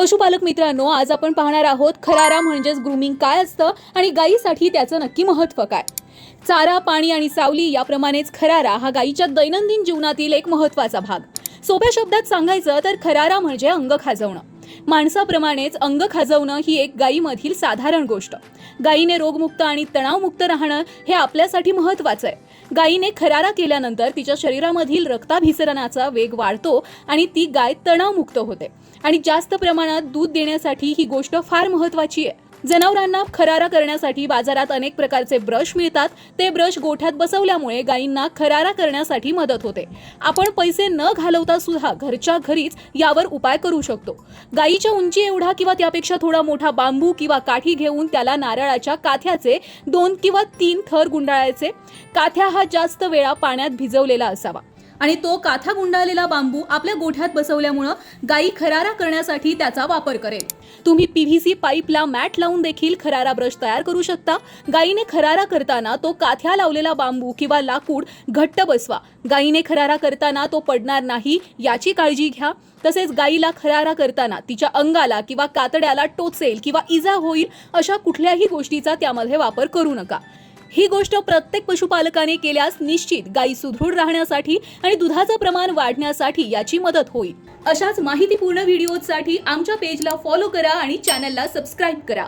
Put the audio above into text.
पशुपालक मित्रांनो आज आपण पाहणार आहोत खरारा म्हणजेच ग्रूमिंग काय असतं आणि गायीसाठी त्याचं नक्की महत्त्व काय? चारा पाणी आणि सावली याप्रमाणेच खरारा हा गायीच्या दैनंदिन जीवनातील एक महत्त्वाचा भाग. सोप्या शब्दात सांगायचं तर खरारा म्हणजे अंग खाजवणं. माणसाप्रमाणेच अंग खाजवणं ही एक गायीमधील साधारण गोष्ट. गायीने रोगमुक्त आणि तणावमुक्त राहणं हे आपल्यासाठी महत्त्वाचं आहे. गायीने खरारा केल्यानंतर तिच्या शरीरामधील रक्ताभिसरणाचा वेग वाढतो आणि ती गाय तणावमुक्त होते. आणि जास्त प्रमाणात दूध देण्यासाठी ही गोष्ट फार महत्त्वाची आहे. जनावरांना खरारा करण्यासाठी बाजारात अनेक प्रकारचे ब्रश मिळतात. ते ब्रश गोठ्यात बसवल्यामुळे गायींना खरारा करण्यासाठी मदत होते. आपण पैसे न घालवता सुद्धा घरच्या घरीच यावर उपाय करू शकतो. गायीच्या उंची एवढा किंवा त्यापेक्षा थोडा मोठा बांबू किंवा काठी घेऊन त्याला नारळाच्या काथ्याचे दोन किंवा तीन थर गुंडाळायचे. काथ्या हा जास्त वेळा पाण्यात भिजवलेला असावा. आणि तो काथा गुंडाळलेला बांबू आपल्या गोठ्यात बसवल्यामुळं गायी खरारा करण्यासाठी त्याचा वापर करेल. तुम्ही पीव्हीसी पाईपला मॅट लावून देखील खरारा ब्रश तयार करू शकता. गायीने खरारा करताना तो काथ्या लावलेला बांबू किंवा लाकूड घट्ट बसवा. गायीने खरारा करताना तो पडणार नाही याची काळजी घ्या. तसेच गायीला खरारा करताना तिच्या अंगाला किंवा कातड्याला टोचेल किंवा इजा होईल अशा कुठल्याही गोष्टीचा त्यामध्ये वापर करू नका. ही गोष्ट प्रत्येक पशुपालकाने केल्यास निश्चित गायी सुदृढ राहण्यासाठी आणि दुधाचं प्रमाण वाढण्यासाठी याची मदत होईल. अशाच माहितीपूर्ण व्हिडिओसाठी आमच्या पेजला फॉलो करा आणि चॅनलला सबस्क्राईब करा.